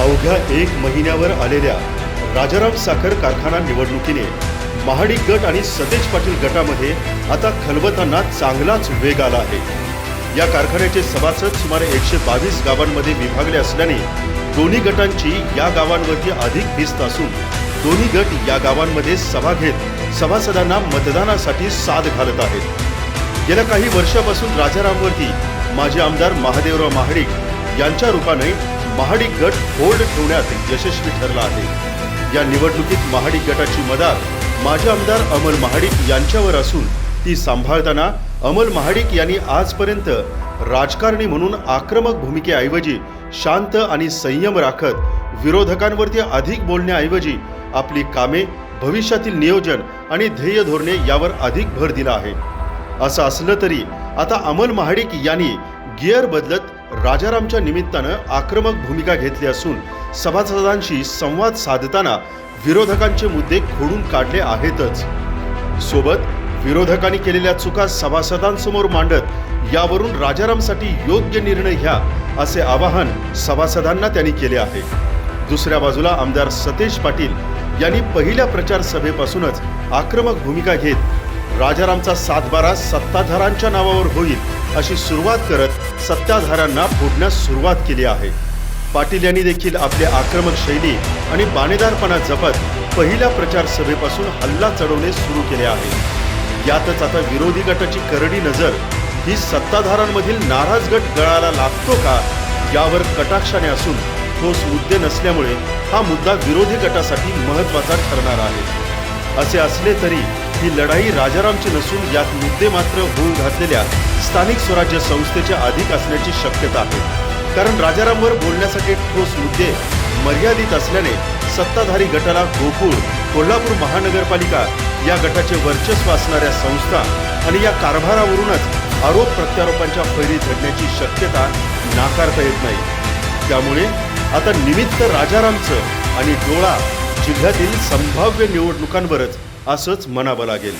अवघ्या एक महिन्यावर आलेल्या राजाराम साखर कारखाना निवडणुकीने महाडिक गट आणि सतेज पाटील गटामध्ये आता खलबतांना चांगलाच वेग आला आहे. या कारखान्याचे सभासद सुमारे एकशे बावीस गावांमध्ये विभागले असल्याने दोन्ही गटांची या गावांवरती अधिक भिस्त असून दोन्ही गट या गावांमध्ये सभा घेत सभासदांना मतदानासाठी साथ घालत आहेत. गेल्या काही वर्षापासून राजारामवरती माजी आमदार महादेवराव महाडिक यांच्या रूपाने महाडिक गट होल्ड ठेवण्यात यशस्वी ठरला आहे. या निवडणुकीत महाडिक गटाची मदार माजी आमदार अमल महाडिक यांच्यावर असून ती सांभाळताना अमल महाडिक यांनी आजपर्यंत राजकारणी म्हणून आक्रमक भूमिकेऐवजी शांत आणि संयम राखत विरोधकांवरती अधिक बोलण्याऐवजी आपली कामे भविष्यातील नियोजन आणि ध्येय धोरणे यावर अधिक भर दिला आहे. असं असलं तरी आता अमल महाडिक यांनी गिअर बदलत राजारामच्या निमित्तानं आक्रमक भूमिका घेतली असून सभासदांशी संवाद साधताना विरोधकांचे मुद्दे खोडून काढले आहेतच. सोबत विरोधकांनी केलेल्या चुका सभासदांसमोर मांडत यावरून राजारामसाठी योग्य निर्णय घ्या असे आवाहन सभासदांना त्यांनी केले आहे. दुसऱ्या बाजूला आमदार सतेज पाटील यांनी पहिल्या प्रचार सभेपासूनच आक्रमक भूमिका घेत राजारामचा सातबारा सत्ताधारांच्या नावावर होईल अशी सुरुवात करत सत्ताधाऱ्यांना फोडण्यास सुरुवात केली आहे. पाटील यांनी देखील आपली आक्रमक शैली आणि बाणेदारपणा जपत पहिल्या प्रचार सभेपासून हल्ला चढवणे सुरू केले आहे. यातच आता विरोधी गटाची करडी नजर ही सत्ताधारांमधील नाराज गट गळाला लागतो का यावर कटाक्षाने असून ठोस मुद्दे नसल्यामुळे हा मुद्दा विरोधी गटासाठी महत्त्वाचा ठरणार आहे. असे असले तरी ही लढाई राजारामची नसून यात मुद्दे मात्र होऊन घातलेल्या स्थानिक स्वराज्य संस्थेचे अधिक असण्याची शक्यता आहे. कारण राजारामवर बोलण्यासाठी ठोस मुद्दे मर्यादित असल्याने सत्ताधारी गटाला गोकुळ कोल्हापूर महानगरपालिका या गटाचे वर्चस्व असणाऱ्या संस्था आणि या कारभारावरूनच आरोप प्रत्यारोपांच्या फैरी झडण्याची शक्यता नाकारता येत नाही. त्यामुळे आता निमित्त राजारामचं आणि डोळा जिल्ह्यातील संभाव्य निवडणुकांवरच असंच म्हणावं लागेल.